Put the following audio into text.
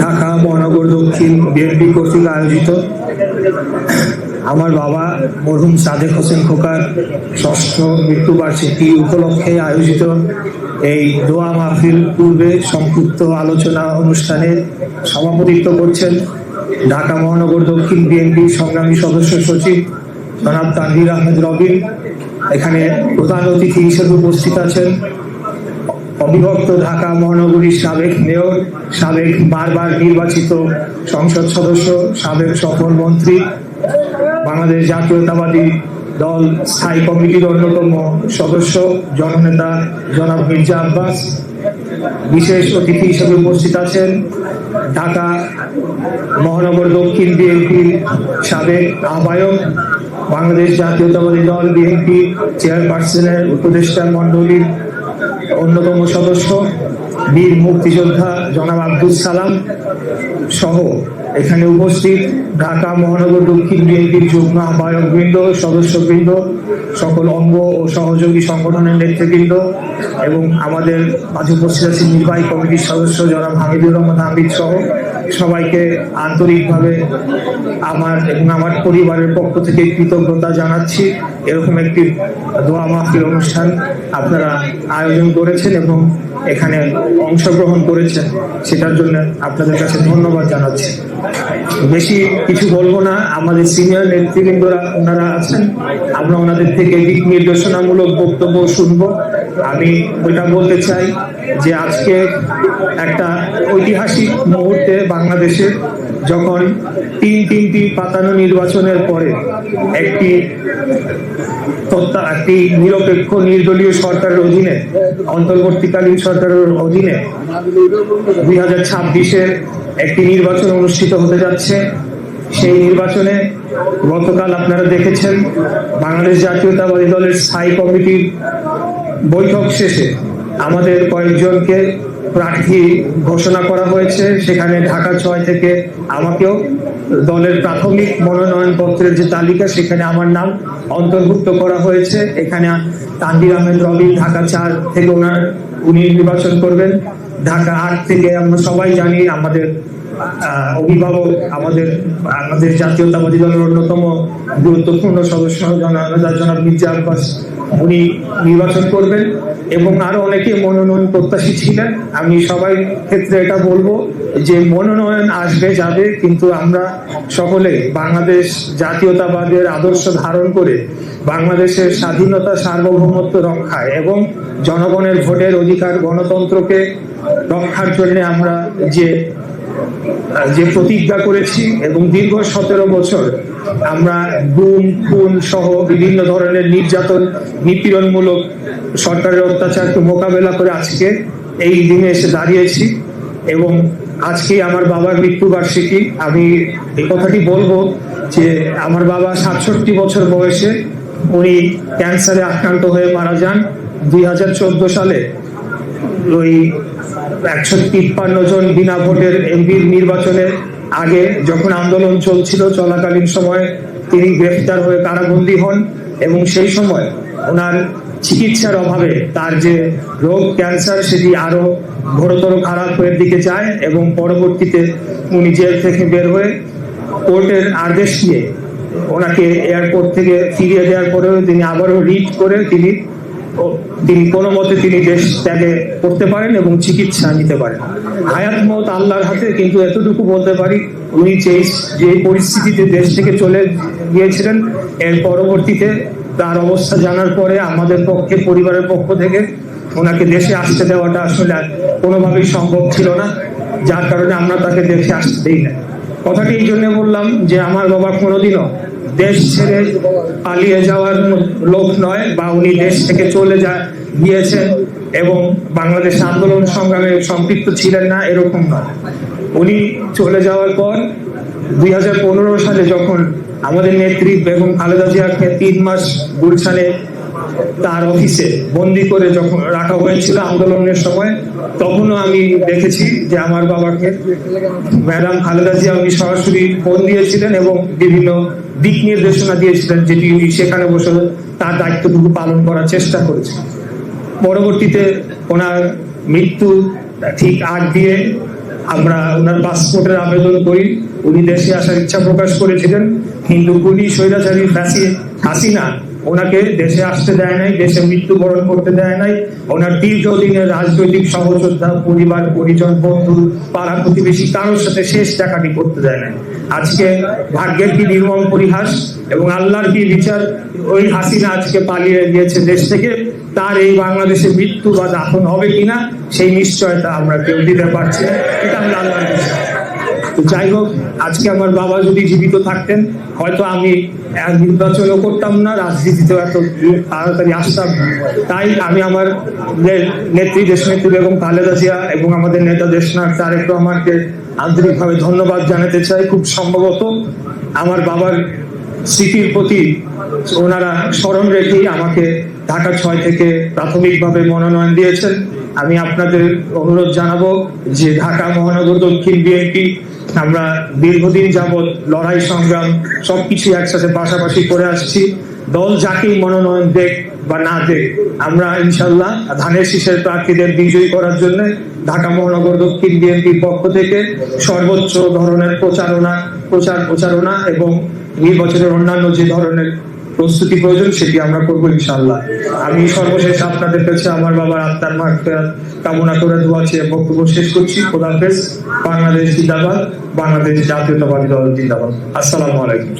ঢাকা, মহানগর, দক্ষিণ বিএনপি কর্তৃক আয়োজিত আমার বাবা মরহুম সাদেক হোসেন খোকার ষষ্ঠ মৃত্যুবার্ষিকী উপলক্ষে আয়োজিত এই দোয়া মাহফিল পূর্বে সংক্ষিপ্ত আলোচনা অনুষ্ঠানে সভাপতিত্ব করছেন ঢাকা, মহানগর, দক্ষিণ বিএনপি সংগ্রামী সদস্য সচিব জনাব তানভীর আহমেদ রবিন। এখানে প্রধান অতিথি হিসেবে উপস্থিত আছেন অবিভক্ত ঢাকা মহানগরীর সাবেক মেয়র, সাবেক বারবার নির্বাচিত সংসদ সদস্য, সাবেক সফল মন্ত্রী, বাংলাদেশ জাতীয়তাবাদী দল, স্থায়ী কমিটির অন্যতম সদস্য, জননেতা জনাব মির্জা আব্বাস। বিশেষ অতিথি হিসেবে উপস্থিত আছেন ঢাকা মহানগর দক্ষিণ বিএনপির সাবেক আহ্বায়ক, বাংলাদেশ জাতীয়তাবাদী দল বিএনপি চেয়ারপারসনের উপদেষ্টা মণ্ডলীর অন্যতম সদস্য, বীর মুক্তিযোদ্ধা জনাব আব্দুল সালাম সহ এখানে উপস্থিত ঢাকা মহানগর দক্ষিণ বিএনপির যুগ্ম আহ্বায়ক বৃন্দ, সদস্যবৃন্দ, সকল অঙ্গ ও সহযোগী সংগঠনের নেতৃবৃন্দ এবং আমাদের মাঝে উপস্থিত আছে নির্বাহী কমিটির সদস্য জনাব হামিদুর রহমান হামিদ সহ সবাইকে আন্তরিকভাবে আমার এবং আমার পরিবারের পক্ষ থেকে কৃতজ্ঞতা জানাচ্ছি। এরকম একটি দোয়া মাহফিল অনুষ্ঠান আপনারা আয়োজন করেছেন এবং এখানে অংশগ্রহণ করেছেন। সেটার জন্য আপনাদের কাছে ধন্যবাদ জানাচ্ছি। বেশি কিছু বলব না। আমাদের সিনিয়র নেতৃবৃন্দরা, ওনারা আছেন। আমরা ওনাদের থেকে দিক নির্দেশনামূলক বক্তব্য শুনব। আমি ওইটা বলতে চাই যে আজকে একটা ঐতিহাসিক মুহূর্তে বাংলাদেশে যখন তিন তিনটি পাতানো নির্বাচনের পরে একটি একটি নিরপেক্ষ নির্দলীয় সরকারের অধীনে, অন্তর্বর্তীকালীন সরকারের অধীনে দুই হাজার ছাব্বিশের একটি নির্বাচন অনুষ্ঠিত হতে যাচ্ছে। সেই নির্বাচনে গতকাল আপনারা দেখেছেন বাংলাদেশ জাতীয়তাবাদী দলের স্থায়ী কমিটির বৈঠক শেষে আমাদের কয়েকজনকে প্রার্থী ঘোষণা করা হয়েছে। সেখানে ঢাকা ছয় থেকে আমাকেও দলের প্রাথমিক মনোনয়ন পত্রের যে তালিকা, সেখানে আমার নাম অন্তর্ভুক্ত করা হয়েছে। এখানে তানভীর আহমেদ রবি ঢাকা চার থেকে ওনার, উনি নির্বাচন করবেন। ঢাকা আট থেকে আমরা সবাই জানি আমাদের অভিভাবক, আমাদের আমাদের জাতীয়তাবাদী দলের অন্যতম গুরুত্বপূর্ণ সদস্য আব্বাস। উনি নির্বাচন করবেন এবং আরও অনেকে মনোনয়ন প্রত্যাশী ছিলেন। আমি সবাই ক্ষেত্রে এটা বলব যে মনোনয়ন আসবে, যাবে, কিন্তু আমরা সকলে বাংলাদেশ জাতীয়তাবাদের আদর্শ ধারণ করে বাংলাদেশের স্বাধীনতা সার্বভৌমত্ব রক্ষায় এবং জনগণের ভোটের অধিকার গণতন্ত্রকে রক্ষার জন্য আমরা যে যে প্রতিজ্ঞা করেছি এবং দীর্ঘ সতেরো বছর আমরা গুম, খুন সহ বিভিন্ন ধরনের নির্যাতন, নিপীড়নমূলক সরকারের অত্যাচারকে মোকাবেলা করে আজকে এই দিনে এসে দাঁড়িয়েছি এবং আজকে আমার বাবার মৃত্যুবার্ষিকী। আমি এই কথাটি বলব যে আমার বাবা সাতষট্টি বছর বয়সে উনি ক্যান্সারে আক্রান্ত হয়ে মারা যান। দুই হাজার চোদ্দ সালে ওই একশো তিপ্পান্ন জন বিনা ভোটের এমপির নির্বাচনের আগে যখন আন্দোলন চলছিল চলাকালীন সময় তিনি গ্রেফতার হয়ে কারাবন্দী হন এবং সেই সময় ওনার চিকিৎসার অভাবে তার যে রোগ, ক্যান্সার, সেটি আরও ঘোরতর খারাপ হয়ে দিকে যায় এবং পরবর্তীতে উনি জেল থেকে বের হয়ে কোর্টের আদেশ নিয়ে ওনাকে এয়ারপোর্ট থেকে ফিরিয়ে দেওয়ার পরেও তিনি আবারও রিট করে তিনি তিনি কোনো মতে তিনি দেশ ত্যাগে করতে পারেন এবং চিকিৎসা নিতে পারেন। হায়াত মত আল্লাহর হাতে, কিন্তু এতটুকু বলতে পারি, উনি যে যে পরিস্থিতিতে দেশ থেকে চলে গিয়েছিলেন, এর পরবর্তীতে তার অবস্থা জানার পরে আমাদের পক্ষে, পরিবারের পক্ষ থেকে ওনাকে দেশে আসতে দেওয়াটা আসলে কোনোভাবেই সম্ভব ছিল না। যার কারণে আমরা তাকে দেশে আসতে দিই না কথাটি এই জন্য বললাম যে, আমার বাবা কোনোদিনও দেশ ছেড়ে পালিয়ে যাওয়ার লোক নয়, বা উনি দেশ থেকে চলে যা, গিয়েছেন এবং বাংলাদেশ আন্দোলন সংগ্রামে সম্পৃক্ত ছিলেন না, এরকম নয়। উনি চলে যাওয়ার পর দুই হাজার পনেরো সালে যখন আমাদের নেত্রী বেগম খালেদা জিয়াকে তিন মাস গুলশানে তার অফিসে বন্দি করে যখন রাখা হয়েছিল আন্দোলনের সময়, তখনও আমি দেখেছি যে আমার বাবাকে ম্যাডাম খালেদা জিয়া উনি সরাসরি ফোন দিয়েছিলেন এবং বিভিন্ন দিক নির্দেশনা দিয়েছিলেন যেটি উনি সেখানে বসে তার দায়িত্বটুকু পালন করার চেষ্টা করেছেন। পরবর্তীতে ওনার মৃত্যু ঠিক আগ দিয়ে আমরা ওনার পাসপোর্টের আবেদন করি। উনি দেশে আসার ইচ্ছা প্রকাশ করেছিলেন। কিন্তু গুলি স্বৈরাচারী হাসিনা ওনাকে দেশে আসতে দেয় নাই, দেশে মৃত্যুবরণ করতে দেয় নাই। ওনার দীর্ঘদিনের রাজনৈতিক সহযোদ্ধা, পরিবার, পরিজন, বন্ধু, পাড়া প্রতিবেশী, কারোর সাথে শেষ দেখাটি করতে দেয় নাই। আজকে ভাগ্যের কি নির্মম পরিহাস এবং আল্লাহর কি বিচার ওই হাসিনা আজকে পালিয়ে গিয়েছে দেশ থেকে, তার এই বাংলাদেশে মৃত্যু বা দাফন হবে কিনা, সেই নিশ্চয়তা আমরা কেউ দিতে পারছি না। এটা আমরা আল্লাহর যাই হোক, আজকে আমার বাবা যদি জীবিত থাকতেন হয়তো আমি নির্বাচনও করতাম না, রাজনীতিতেও এত তাড়াতাড়ি আসতাম। তাই আমি আমার নেত্রী দেশনেত্রী বেগম খালেদা জিয়া এবং আমাদের নেতা দেশনাথ তারেক রহমানকে আন্তরিকভাবে ধন্যবাদ জানাতে চাই খুব সম্ভবত আমার বাবার স্মৃতির প্রতি ওনারা স্মরণ রেখেই আমাকে ঢাকা ছয় থেকে প্রাথমিকভাবে মনোনয়ন দিয়েছেন আমি আপনাদের অনুরোধ জানাব যে ঢাকা মহানগর দক্ষিণ বিএনপি আমরা দীর্ঘদিন যাবৎ লড়াই, সংগ্রাম সবকিছু একসাথে পাশাপাশি করে আসছি। দল যাকেই মনোনয়ন দেখ বা না দেখ, আমরা ইনশাল্লাহ ধানের শীষের প্রার্থীদের বিজয়ী করার জন্য ঢাকা মহানগর দক্ষিণ বিএনপির পক্ষ থেকে সর্বোচ্চ ধরনের প্রচারণা, প্রচার প্রচারণা এবং নির্বাচনের অন্যান্য যে ধরনের প্রস্তুতি প্রয়োজন, সেটি আমরা করব ইনশাল্লাহ আমি সর্বশেষ আপনাদের কাছে আমার বাবার আত্মার মার্ফত কামনা করে দোয়া চেয়ে বক্তব্য শেষ করছি। খোদাফেজ বাংলাদেশ জিন্দাবাদ, বাংলাদেশ জাতীয়তাবাদী দল জিন্দাবাদ। আসসালাম আলাইকুম।